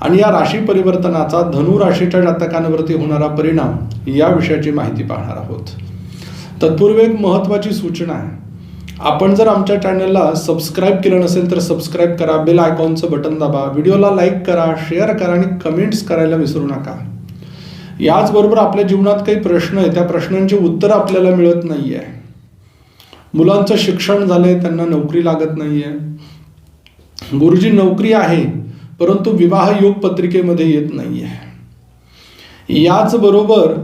आणि या राशी परिवर्तनाचा धनु राशीच्या जातकांवरती होणारा परिणाम या विषयाची माहिती पाहणार आहोत. तत्पूर्वी एक महत्त्वाची सूचना आहे. आपण जर आमच्या चॅनलला सबस्क्राईब केलं नसेल तर सबस्क्राईब करा बेल आयकॉनचं बटन दाबा व्हिडिओला लाईक करा शेअर करा आणि कमेंट्स करायला विसरू नका. याचबरोबर आपल्या जीवनात काही प्रश्न आहे त्या प्रश्नांची उत्तरं आपल्याला मिळत नाही आहे मुलांचं शिक्षण झालंय त्यांना नोकरी लागत नाही आहे गुरुजी नोकरी आहे परंतु विवाह योग पत्रिकेमध्ये येत नाही आहे याचबरोबर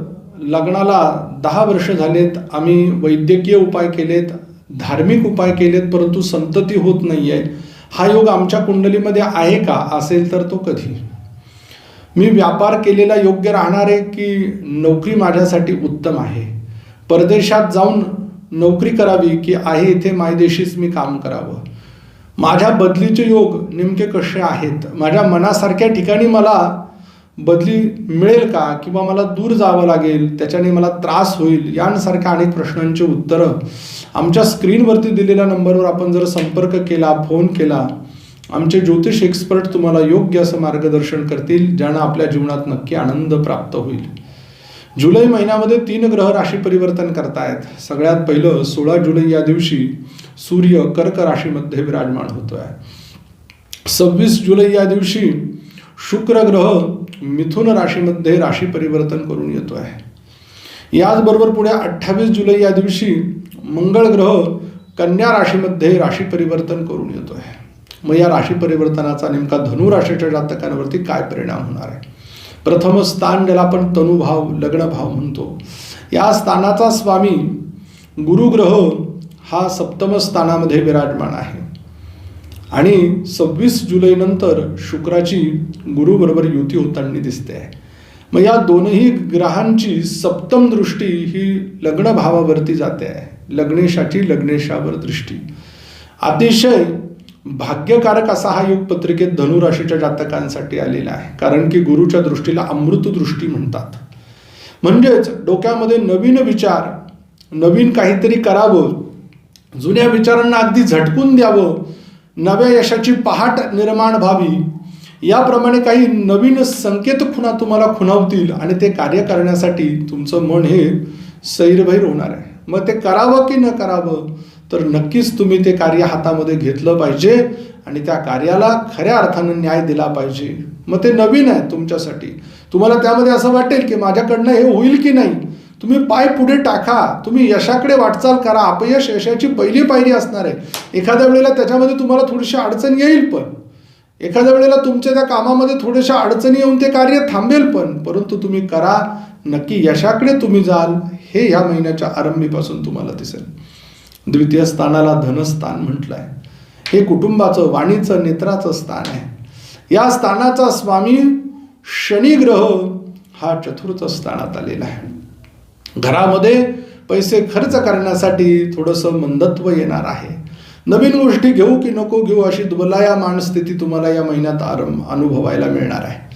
लग्नाला दहा वर्ष झालेत आम्ही वैद्यकीय उपाय केलेत धार्मिक उपाय केलेत परंतु संतती होत नाही आहे हा योग आमच्या कुंडलीमध्ये आहे का? असेल तर तो कधी. मी व्यापार केलेला योग्य राहणार आहे की नोकरी माझ्यासाठी उत्तम आहे? परदेशात जाऊन नोकरी करावी की आहे इथे मायदेशीच मी काम करावं? माझ्या बदलीचे योग नेमके कसे आहेत? माझ्या मनासारख्या ठिकाणी मला बदली मिळेल का? किंवा मला दूर जावं लागेल? त्याच्याने मला त्रास होईल? यांसारख्या अनेक प्रश्नांची उत्तरं आमच्या स्क्रीनवरती दिलेल्या नंबरवर आपण जर संपर्क केला फोन केला आमचे ज्योतिष एक्सपर्ट तुम्हाला योग्य असं मार्गदर्शन करतील ज्यानं आपल्या जीवनात नक्की आनंद प्राप्त होईल. जुलै महिन्यामध्ये तीन ग्रह राशी परिवर्तन करतायत. सगळ्यात पहिलं सोळा जुलै या दिवशी सूर्य कर्क राशीमध्ये विराजमान होतो आहे सव्वीस जुलै या दिवशी शुक्र ग्रह मिथुन राशीमध्ये राशी परिवर्तन करून येतो आहे याचबरोबर पुढे अठ्ठावीस जुलै या दिवशी मंगळ ग्रह कन्या राशीमध्ये राशी परिवर्तन करून येतो आहे मग या राशी परिवर्तनाचा नेमका धनु राशीच्या जातकांवरती काय परिणाम होणार आहे? प्रथम स्थान ज्याला आपण तनुभाव लग्नभाव म्हणतो. या स्थानाचा स्वामी गुरुग्रह हा सप्तम स्थानामध्ये विराजमान आहे. आणि सव्वीस जुलैनंतर शुक्राची गुरुबरोबर युती होताना दिसते. आहे मग या दोनही ग्रहांची सप्तम दृष्टी ही लग्न भावावरती जाते. आहे लग्नेशाची लग्नेशावर दृष्टी. अतिशय भाग्यकारक असा हा योग पत्रिकेत धनुराशीच्या जातकांसाठी आलेला आहे. कारण की गुरुच्या दृष्टीला अमृत दृष्टी म्हणतात. म्हणजेच डोक्यामध्ये नवीन विचार नवीन काहीतरी करावं जुन्या विचारांना अगदी झटकून द्यावं नव्या यशाची पहाट निर्माण व्हावी याप्रमाणे काही नवीन संकेत खुणा तुम्हाला खुणावतील आणि ते कार्य करण्यासाठी तुमचं मन हे सैरभैर होणार आहे. मग ते करावं की न करावं तर नक्कीच तुम्ही ते कार्य हातामध्ये घेतलं पाहिजे आणि त्या कार्याला खऱ्या अर्थानं न्याय दिला पाहिजे. मग ते नवीन आहे तुमच्यासाठी. तुम्हाला त्यामध्ये असं वाटेल की माझ्याकडनं हे होईल की नाही? तुम्ही पाय पुढे टाका. तुम्ही यशाकडे वाटचाल करा. अपयश यशाची पहिली पायरी असणार आहे. एखाद्या वेळेला त्याच्यामध्ये तुम्हाला थोडीशी अडचण येईल पण. एखाद्या वेळेला तुमच्या त्या कामामध्ये थोड्याशा अडचणी येऊन ते कार्य थांबेल पण. परंतु तुम्ही करा. नक्की यशाकडे तुम्ही जाल. हे या महिन्याच्या आरंभीपासून तुम्हाला दिसेल. द्वितीय स्थानाला धनस्थान म्हटलं आहे हे कुटुंबाचं वाणीचं नेत्राचं स्थान आहे. या स्थानाचा स्वामी शनी ग्रह हा चतुर्थ स्थानात आलेला आहे. घरामध्ये पैसे खर्च करण्यासाठी थोडंसं मंदत्व येणार आहे. नवीन गोष्टी घेऊ की नको घेऊ अशी दुबलाया मानस्थिती तुम्हाला या महिन्यात आरंभ अनुभवायला मिळणार आहे.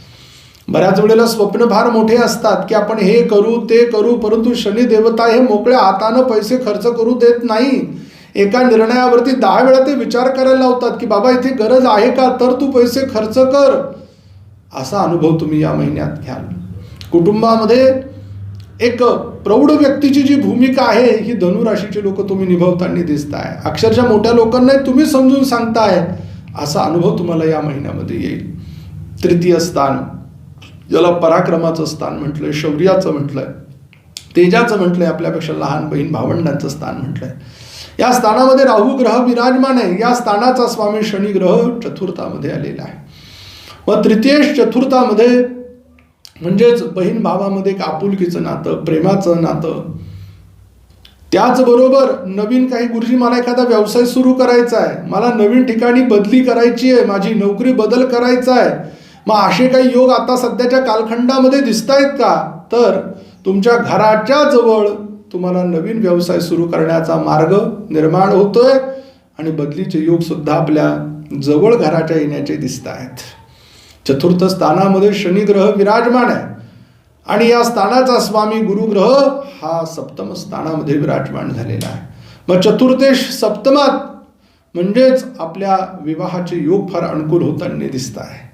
बऱ्याच वेळेला स्वप्न फार मोठे असतात की आपण हे करू ते करू परंतु शनी देवता हे मोकळ्या हातानं पैसे खर्च करू देत नाही. एका निर्णयावरती दहा वेळा ते विचार करायला लावतात की बाबा इथे गरज आहे का? तर तू पैसे खर्च कर. असा अनुभव तुम्ही या महिन्यात घ्याल. कुटुंबामध्ये एक प्रौढ व्यक्तीची जी भूमिका आहे ही धनुराशीची लोक तुम्ही निभावताना दिसताय. अक्षरशः मोठ्या लोकांना तुम्ही समजून सांगताय असा अनुभव तुम्हाला या महिन्यामध्ये येईल. तृतीय स्थान ज्याला पराक्रमाचं स्थान म्हटलंय शौर्याचं म्हटलंय तेजाचं म्हटलंय आपल्यापेक्षा लहान बहीण भावंडांचं स्थान म्हटलंय. या स्थानामध्ये राहू ग्रह विराजमान आहे. या स्थानाचा स्वामी शनी ग्रह चतुर्थामध्ये आलेला आहे. व तृतीयेश चतुर्थामध्ये म्हणजेच बहीण भावामध्ये एक आपुलकीचं नातं प्रेमाचं नातं. त्याचबरोबर नवीन काही गुरुजी मला एखादा व्यवसाय सुरू करायचा आहे मला नवीन ठिकाणी बदली करायची आहे माझी नोकरी बदल करायचा आहे मग असे काही योग आता सध्याच्या कालखंडामध्ये दिसत आहेत का? तर तुमच्या घराच्या जवळ तुम्हाला नवीन व्यवसाय सुरू करण्याचा मार्ग निर्माण होतोय आणि बदलीचे योग सुद्धा आपल्या जवळ घराच्या येण्याचे दिसत आहेत चतुर्थ स्थानामध्ये शनिग्रह विराजमान आहे. आणि या स्थानाचा स्वामी गुरुग्रह हा सप्तम स्थानामध्ये विराजमान झालेला आहे. मग चतुर्थेश सप्तमात म्हणजेच आपल्या विवाहाचे योग फार अनुकूल होताना दिसत आहे.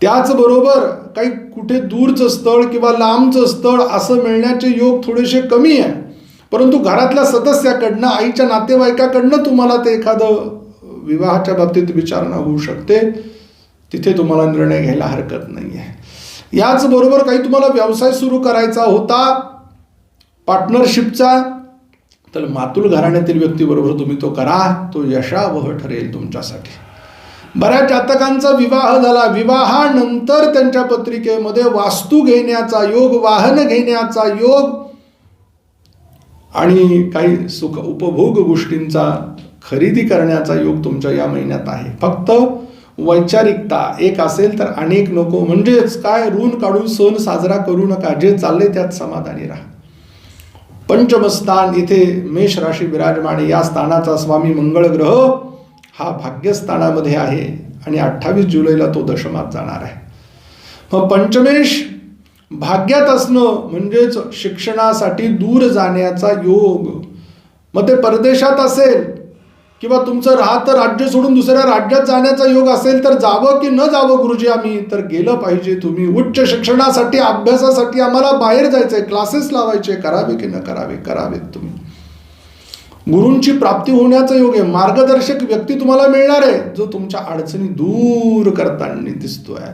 त्याचबरोबर काही कुठे दूरचं स्थळ किंवा लांबचं स्थळ असं मिळण्याचे योग थोडेसे कमी आहे. परंतु घरातल्या सदस्याकडनं आईच्या नातेवाईकाकडनं तुम्हाला ते एखादं विवाहाच्या बाबतीत विचारणा होऊ शकते. तिथे तुम्हाला निर्णय घ्यायला हरकत नाही आहे याचबरोबर काही तुम्हाला व्यवसाय सुरू करायचा होता पार्टनरशिपचा तर मातुल घराण्यातील व्यक्तीबरोबर तुम्ही तो करा तो यशावह ठरेल तुमच्यासाठी. बऱ्याच जातकांचा विवाह झाला. विवाहानंतर त्यांच्या पत्रिकेमध्ये वास्तू घेण्याचा योग वाहन घेण्याचा योग आणि काही सुख उपभोग गोष्टींचा खरेदी करण्याचा योग तुमच्या या महिन्यात आहे. फक्त वैचारिकता एक असेल तर अनेक नको. म्हणजेच काय? ऋण काढून सण साजरा करू नका. जे चालले त्यात समाधानी राहा. पंचमस्थान इथे मेष राशी विराजमान. या स्थानाचा स्वामी मंगळ ग्रह हा भाग्यस्थानामध्ये आहे आणि अठ्ठावीस जुलैला तो दशमात जाणार आहे. मग पंचमेश भाग्यात असणं म्हणजेच शिक्षणासाठी दूर जाण्याचा योग. मग ते परदेशात असेल किंवा तुमचं राहतं राज्य सोडून दुसऱ्या राज्यात जाण्याचा योग असेल तर जावं की न जावं गुरुजी आम्ही तर गेलं पाहिजे तुम्ही. उच्च शिक्षणासाठी अभ्यासासाठी आम्हाला बाहेर जायचंय क्लासेस लावायचे करावे की न करावे करावेत तुम्ही. गुरूंची प्राप्ती होण्याचा योग आहे. मार्गदर्शक व्यक्ती तुम्हाला मिळणार आहे जो तुमच्या अडचणी दूर करताना दिसतोय.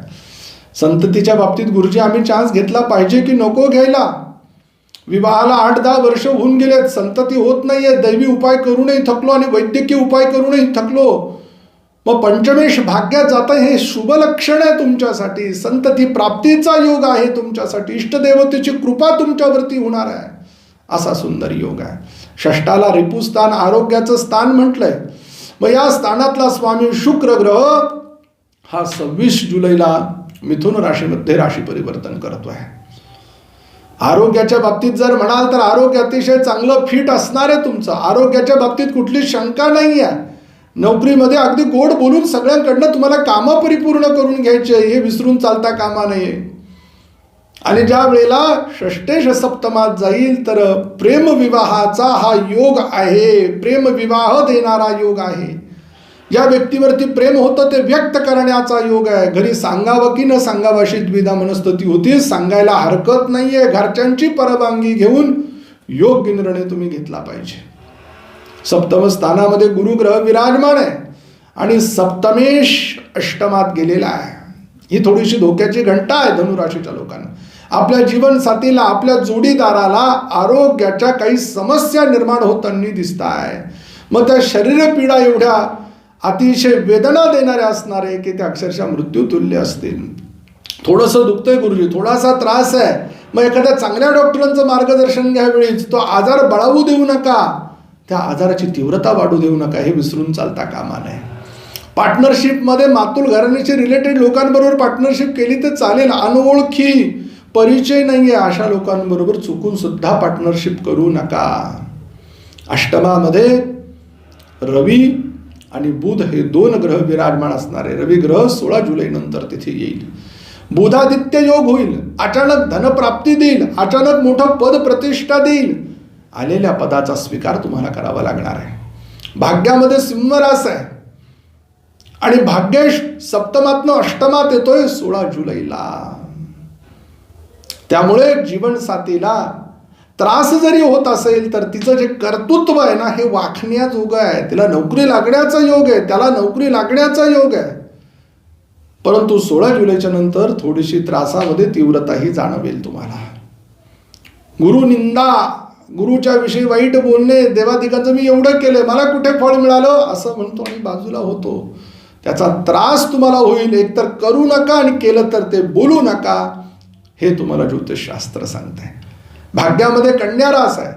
संततीच्या बाबतीत गुरुजी आम्ही चान्स घेतला पाहिजे की नको घ्यायला? विवाहाला आठ दहा वर्ष होऊन गेलेत. संतती होत नाहीये. दैवी उपाय करूनही थकलो आणि वैद्यकीय उपाय करूनही थकलो. मग पंचमेश भाग्यात जातं हे शुभ लक्षण आहे तुमच्यासाठी. संतती प्राप्तीचा योग आहे तुमच्यासाठी. इष्टदेवतेची कृपा तुमच्यावरती होणार आहे. असा सुंदर योग आहे. षष्टाला रिपुस्थान आरोग्याचं स्थान म्हटलंय. मग या स्थानातला स्वामी शुक्र ग्रह हा सव्वीस जुलैला मिथुन राशीमध्ये राशी परिवर्तन करतो आहे आरोग्याच्या बाबतीत जर म्हणाल तर आरोग्य अतिशय चांगलं फिट असणार आहे तुमचं. आरोग्याच्या बाबतीत कुठली शंका नाही आहे. नोकरीमध्ये अगदी गोड बोलून सगळ्यांकडनं तुम्हाला कामं परिपूर्ण करून घ्यायचे हे विसरून चालता कामा नये. आणि ज्या वेळेला षष्टेश सप्तमात जाईल तर प्रेमविवाहाचा हा योग आहे. प्रेमविवाह देणारा योग आहे. या व्यक्तीवरती प्रेम होतं ते व्यक्त करण्याचा योग आहे. घरी सांगावं की न सांगावं अशी द्विधा मनस्थिती होती सांगायला हरकत नाहीये. घरच्यांची परवानगी घेऊन योग्य निर्णय तुम्ही घेतला पाहिजे. सप्तम स्थानामध्ये गुरुग्रह विराजमान आहे. आणि सप्तमेश अष्टमात गेलेला आहे. ही थोडीशी धोक्याची घंटा आहे धनुराशीच्या लोकांना. आपल्या जीवनसाथीला आपल्या जोडीदाराला आरोग्याच्या काही समस्या निर्माण होताना दिसत आहे मग त्या शरीर पीडा एवढ्या अतिशय वेदना देणारे असणारे की ते अक्षरशः मृत्यू तुल्य असतील. थोडंसं दुखतंय गुरुजी थोडासा त्रास आहे. मग एखाद्या चांगल्या डॉक्टरांचं मार्गदर्शन घ्यावेळीच तो आजार बळावू देऊ नका. त्या आजाराची तीव्रता वाढू देऊ नका हे विसरून चालता कामा नये. पार्टनरशिपमध्ये मातुल घराण्याशी रिलेटेड लोकांबरोबर पार्टनरशिप केली तर चालेल अनोळखी परिचय नाही आहे अशा लोकांबरोबर चुकून सुद्धा पार्टनरशिप करू नका. अष्टमामध्ये रवी आणि बुध हे दोन ग्रह विराजमान असणारे. रवी ग्रह सोळा जुलै नंतर तिथे येईल. बुधादित्य योग होईल. अचानक धनप्राप्ती देईल. अचानक मोठं पद प्रतिष्ठा देईल. आलेल्या पदाचा स्वीकार तुम्हाला करावा लागणार आहे. भाग्यामध्ये सिंहरास आहे. आणि भाग्येश सप्तमातनं अष्टमात येतोय सोळा जुलैला. त्यामुळे जीवनसाथीला त्रास जरी होत असेल तर तिचं जे कर्तृत्व आहे ना हे वाखण्याजोगं आहे. तिला नोकरी लागण्याचा योग आहे. त्याला नोकरी लागण्याचा योग आहे. परंतु सोळा जुलैच्या नंतर थोडीशी त्रासामध्ये तीव्रताही जाणवेल तुम्हाला. गुरु निंदा गुरुच्या विषयी वाईट बोलणे देवाधिकाचं मी एवढं केलं मला कुठे फळ मिळालं? असं म्हणतो आणि बाजूला होतो. त्याचा त्रास तुम्हाला होईल. एकतर करू नका आणि केलं तर ते बोलू नका हे तुम्हाला ज्योतिषशास्त्र सांगते भाग्यामध्ये कन्या रास आहे.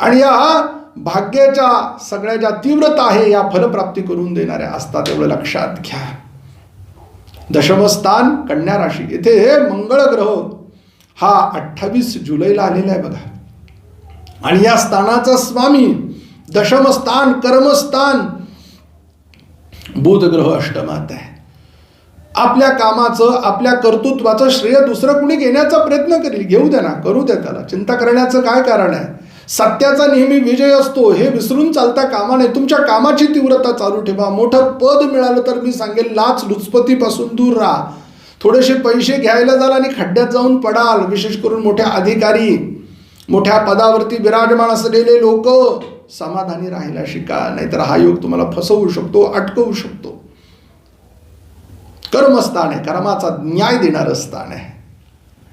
आणि या भाग्याच्या सगळ्या ज्या तीव्रता आहे या फलप्राप्ती करून देणाऱ्या असतात एवढं लक्षात घ्या. दशमस्थान कन्या राशी येथे हे मंगळ ग्रह हा अठ्ठावीस जुलैला आलेला आहे बघा. आणि या स्थानाचा स्वामी दशमस्थान कर्मस्थान बुध ग्रह अष्टमात आहे. आपल्या कामाचं आपल्या कर्तृत्वाचं श्रेय दुसरं कुणी घेण्याचा प्रयत्न करील. घेऊ द्या ना करू द्या त्याला. चिंता करण्याचं काय कारण आहे? सत्याचा नेहमी विजय असतो हे विसरून चालता कामा नये. तुमच्या कामाची तीव्रता चालू ठेवा. मोठं पद मिळालं तर मी सांगेल लाच लुचपतीपासून दूर राहा. थोडेसे पैसे घ्यायला जाल आणि खड्ड्यात जाऊन पडाल विशेष करून मोठ्या अधिकारी. मोठ्या पदावरती विराजमान असलेले लोक. समाधानी राहायला शिका नाहीतर हा योग तुम्हाला फसवू शकतो अटकवू शकतो. कर्मस्थान आहे. कर्माचा न्याय देणारं स्थान आहे.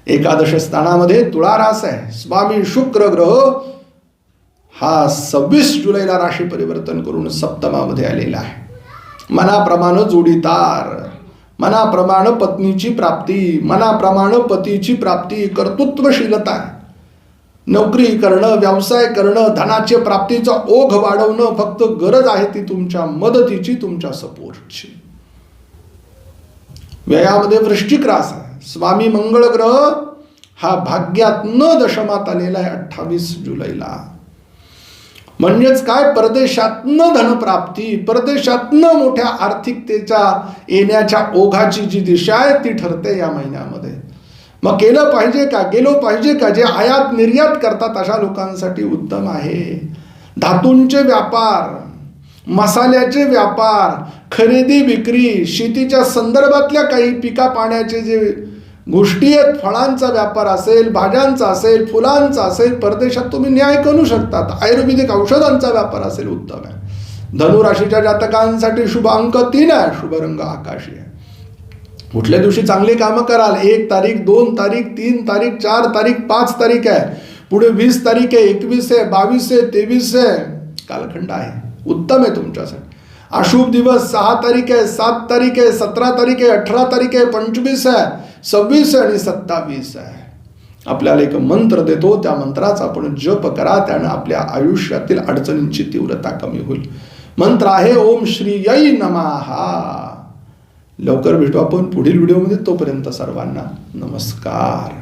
एकादश स्थानामध्ये तुळारास आहे. स्वामी शुक्र ग्रह हा सव्वीस जुलैला राशी परिवर्तन करून सप्तमामध्ये आलेला आहे. मनाप्रमाणे जोडीदार मनाप्रमाणे पत्नीची प्राप्ती मनाप्रमाणे पतीची प्राप्ती कर्तृत्वशीलता. नोकरी करणं व्यवसाय करणं धनाचे प्राप्तीचा ओघ वाढवणं फक्त गरज आहे ती तुमच्या मदतीची तुमच्या सपोर्टची व्ययामध्ये वृश्चिक रास आहे. स्वामी मंगळ ग्रह हा भाग्यात न दशमात आलेला आहे अठ्ठावीस जुलैला. म्हणजेच काय? परदेशातनं धनप्राप्ती परदेशातनं मोठ्या आर्थिकतेच्या येण्याच्या ओघाची जी दिशा आहे ती ठरते या महिन्यामध्ये. मग केलं पाहिजे का? गेलो पाहिजे का? जे आयात निर्यात करतात अशा लोकांसाठी उत्तम आहे. धातूंचे व्यापार मसाल्याचे व्यापार खरेदी विक्री शेतीच्या संदर्भातल्या काही पिका पाण्याचे जे गोष्टी आहेत फळांचा व्यापार असेल भाज्यांचा असेल फुलांचा असेल परदेशात तुम्ही न्याय करू शकतात. आयुर्वेदिक औषधांचा व्यापार असेल उत्तम आहे. धनुराशीच्या जातकांसाठी शुभ अंक तीन आहे शुभ रंग आकाशी आहे. कुठल्या दिवशी चांगली कामं कराल? एक तारीख दोन तारीख तीन तारीख चार तारीख पाच तारीख आहे. पुढे वीस तारीख आहे एकवीस आहे बावीस आहे तेवीस आहे. कालखंड आहे. उत्तम आहे तुमच्यासाठी. अशुभ दिवस सहा तारीख आहे सात तारीख आहे सतरा तारीख आहे अठरा तारीख आहे पंचवीस आहे सव्वीस आहे आणि सत्तावीस आहे. आपल्याला एक मंत्र देतो त्या मंत्राचा आपण जप करा त्यानं आपल्या आयुष्यातील अडचणींची तीव्रता कमी होईल. मंत्र आहे ओम श्री यै नमाहा. लवकर भेटू आपण पुढील व्हिडिओमध्ये तोपर्यंत सर्वांना नमस्कार.